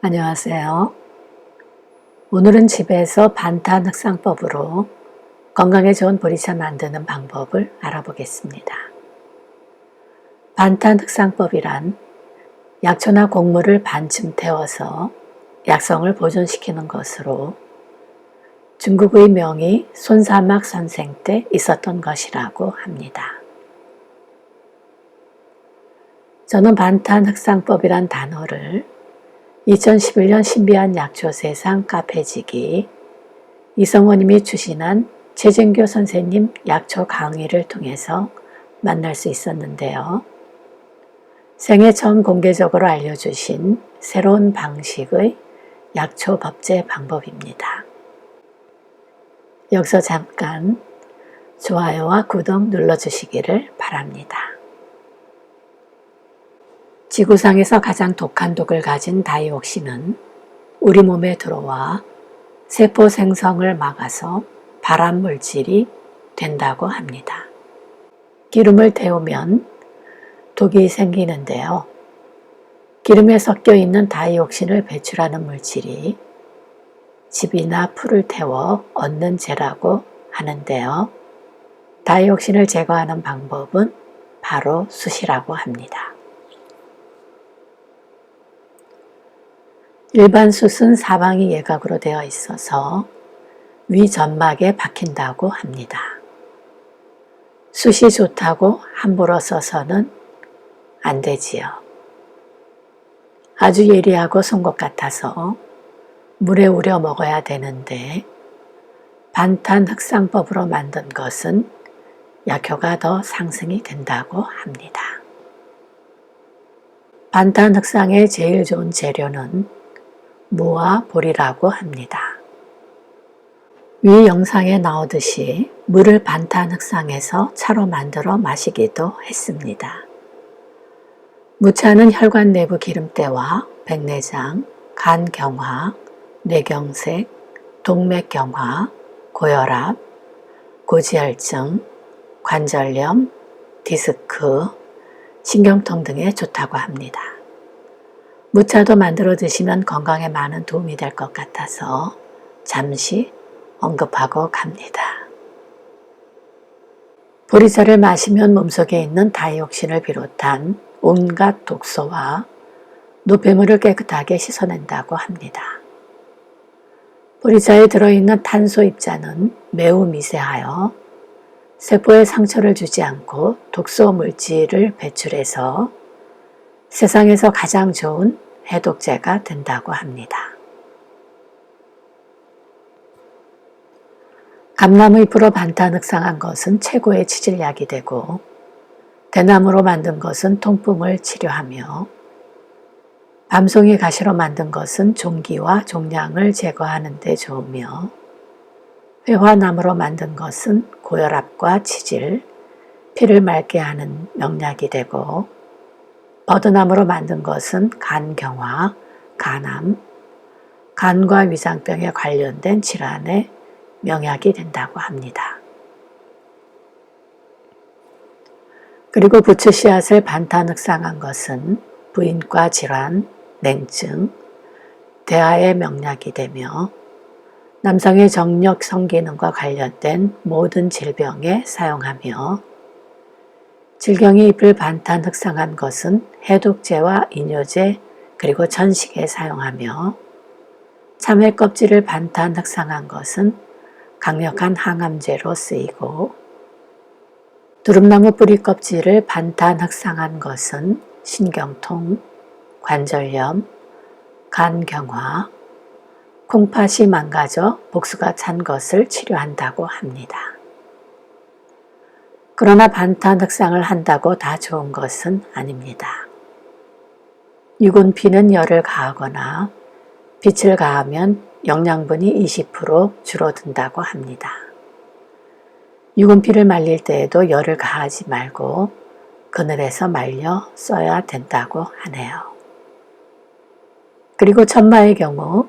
안녕하세요. 오늘은 집에서 반탄 흑상법으로 건강에 좋은 보리차 만드는 방법을 알아보겠습니다. 반탄 흑상법이란 약초나 곡물을 반쯤 태워서 약성을 보존시키는 것으로 중국의 명의 손사막 선생 때 있었던 것이라고 합니다. 저는 반탄 흑상법이란 단어를 2011년 신비한 약초 세상 카페지기 이성호님이 추신한 최정교 선생님 약초 강의를 통해서 만날 수 있었는데요. 생애 처음 공개적으로 알려주신 새로운 방식의 약초 법제 방법입니다. 여기서 잠깐 좋아요와 구독 눌러주시기를 바랍니다. 지구상에서 가장 독한 독을 가진 다이옥신은 우리 몸에 들어와 세포 생성을 막아서 발암 물질이 된다고 합니다. 기름을 태우면 독이 생기는데요. 기름에 섞여 있는 다이옥신을 배출하는 물질이 집이나 풀을 태워 얻는 재라고 하는데요. 다이옥신을 제거하는 방법은 바로 숯이라고 합니다. 일반 숯은 사방이 예각으로 되어 있어서 위 점막에 박힌다고 합니다. 숯이 좋다고 함부로 써서는 안 되지요. 아주 예리하고 송곳 같아서 물에 우려 먹어야 되는데 반탄 흑상법으로 만든 것은 약효가 더 상승이 된다고 합니다. 반탄 흑상의 제일 좋은 재료는 무와 볼이라고 합니다. 위 영상에 나오듯이 물을 반탄 흑상에서 차로 만들어 마시기도 했습니다. 무차는 혈관 내부 기름때와 백내장, 간 경화, 뇌경색, 동맥 경화, 고혈압, 고지혈증, 관절염, 디스크, 신경통 등에 좋다고 합니다. 무차도 만들어 드시면 건강에 많은 도움이 될 것 같아서 잠시 언급하고 갑니다. 보리차를 마시면 몸속에 있는 다이옥신을 비롯한 온갖 독소와 노폐물을 깨끗하게 씻어낸다고 합니다. 보리차에 들어있는 탄소 입자는 매우 미세하여 세포에 상처를 주지 않고 독소 물질을 배출해서 세상에서 가장 좋은 해독제가 된다고 합니다. 감나무 잎으로 반탄흑상한 것은 최고의 치질약이 되고 대나무로 만든 것은 통풍을 치료하며 밤송이 가시로 만든 것은 종기와 종양을 제거하는 데 좋으며 회화나무로 만든 것은 고혈압과 치질, 피를 맑게 하는 명약이 되고 버드나무로 만든 것은 간경화, 간암, 간과 위장병에 관련된 질환의 명약이 된다고 합니다. 그리고 부추 씨앗을 반탄 흑상한 것은 부인과 질환, 냉증, 대하의 명약이 되며 남성의 정력 성기능과 관련된 모든 질병에 사용하며 질경이 잎을 반탄 흑상한 것은 해독제와 이뇨제 그리고 전식에 사용하며 참외 껍질을 반탄 흑상한 것은 강력한 항암제로 쓰이고 두릅나무 뿌리 껍질을 반탄 흑상한 것은 신경통, 관절염, 간경화, 콩팥이 망가져 복수가 찬 것을 치료한다고 합니다. 그러나 반탄 흑상을 한다고 다 좋은 것은 아닙니다. 유군피는 열을 가하거나 빛을 가하면 영양분이 20% 줄어든다고 합니다. 유군피를 말릴 때에도 열을 가하지 말고 그늘에서 말려 써야 된다고 하네요. 그리고 천마의 경우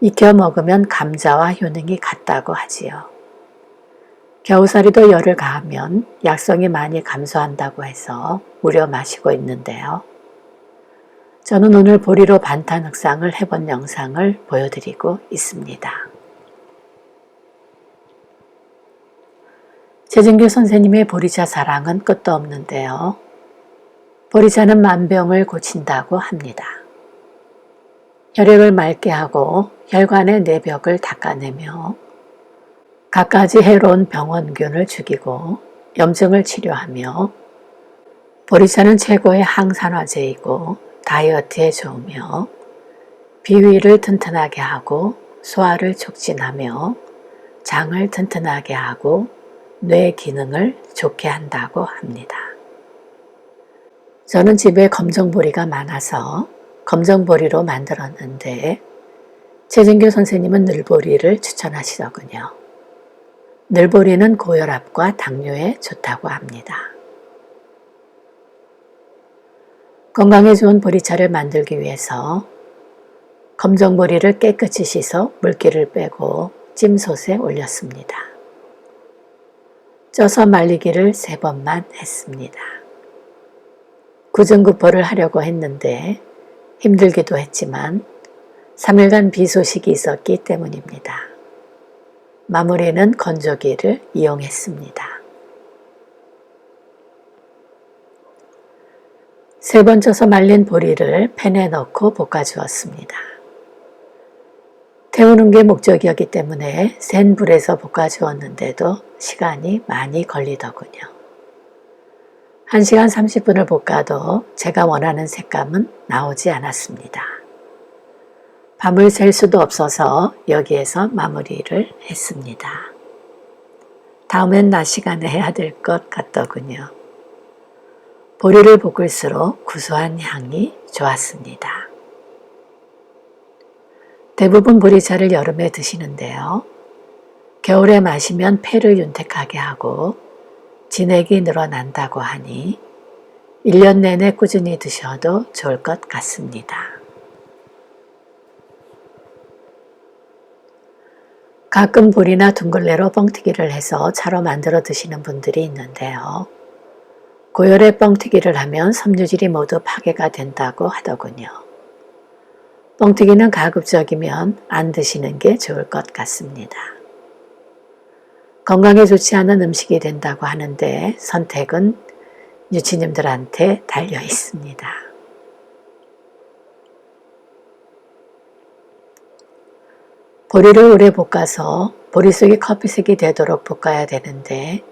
익혀 먹으면 감자와 효능이 같다고 하지요. 겨우살이도 열을 가하면 약성이 많이 감소한다고 해서 우려 마시고 있는데요. 저는 오늘 보리로 반탄 흑상을 해본 영상을 보여드리고 있습니다. 최진규 선생님의 보리차 사랑은 끝도 없는데요. 보리차는 만병을 고친다고 합니다. 혈액을 맑게 하고 혈관의 내벽을 닦아내며 갖가지 해로운 병원균을 죽이고 염증을 치료하며 보리차는 최고의 항산화제이고 다이어트에 좋으며 비위를 튼튼하게 하고 소화를 촉진하며 장을 튼튼하게 하고 뇌 기능을 좋게 한다고 합니다. 저는 집에 검정보리가 많아서 검정보리로 만들었는데 최진규 선생님은 늘보리를 추천하시더군요. 늘보리는 고혈압과 당뇨에 좋다고 합니다. 건강에 좋은 보리차를 만들기 위해서 검정 보리를 깨끗이 씻어 물기를 빼고 찜솥에 올렸습니다. 쪄서 말리기를 세 번만 했습니다. 구전구포를 하려고 했는데 힘들기도 했지만 3일간 비 소식이 있었기 때문입니다. 마무리는 건조기를 이용했습니다. 세 번 쪄서 말린 보리를 팬에 넣고 볶아주었습니다. 태우는 게 목적이었기 때문에 센 불에서 볶아주었는데도 시간이 많이 걸리더군요. 1시간 30분을 볶아도 제가 원하는 색감은 나오지 않았습니다. 밤을 셀 수도 없어서 여기에서 마무리를 했습니다. 다음엔 낮 시간에 해야 될 것 같더군요. 보리를 볶을수록 구수한 향이 좋았습니다. 대부분 보리차를 여름에 드시는데요. 겨울에 마시면 폐를 윤택하게 하고 진액이 늘어난다고 하니 1년 내내 꾸준히 드셔도 좋을 것 같습니다. 가끔 보리나 둥글레로 뻥튀기를 해서 차로 만들어 드시는 분들이 있는데요. 고열에 뻥튀기를 하면 섬유질이 모두 파괴가 된다고 하더군요. 뻥튀기는 가급적이면 안 드시는 게 좋을 것 같습니다. 건강에 좋지 않은 음식이 된다고 하는데 선택은 유치님들한테 달려 있습니다. 보리를 오래 볶아서 보리 속이 커피색이 되도록 볶아야 되는데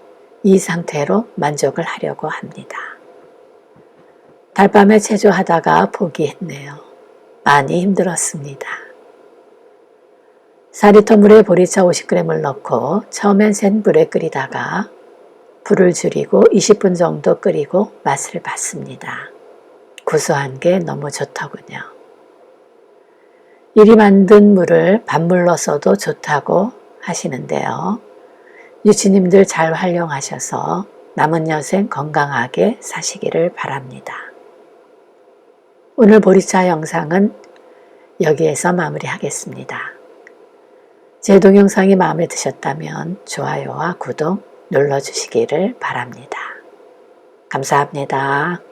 이 상태로 만족을 하려고 합니다. 달밤에 체조하다가 포기했네요. 많이 힘들었습니다. 4리터 물에 보리차 50g을 넣고 처음엔 센 불에 끓이다가 불을 줄이고 20분 정도 끓이고 맛을 봤습니다. 구수한 게 너무 좋더군요. 이리 만든 물을 밥물로 써도 좋다고 하시는데요. 유치님들 잘 활용하셔서 남은 여생 건강하게 사시기를 바랍니다. 오늘 보리차 영상은 여기에서 마무리하겠습니다. 제 동영상이 마음에 드셨다면 좋아요와 구독 눌러주시기를 바랍니다. 감사합니다.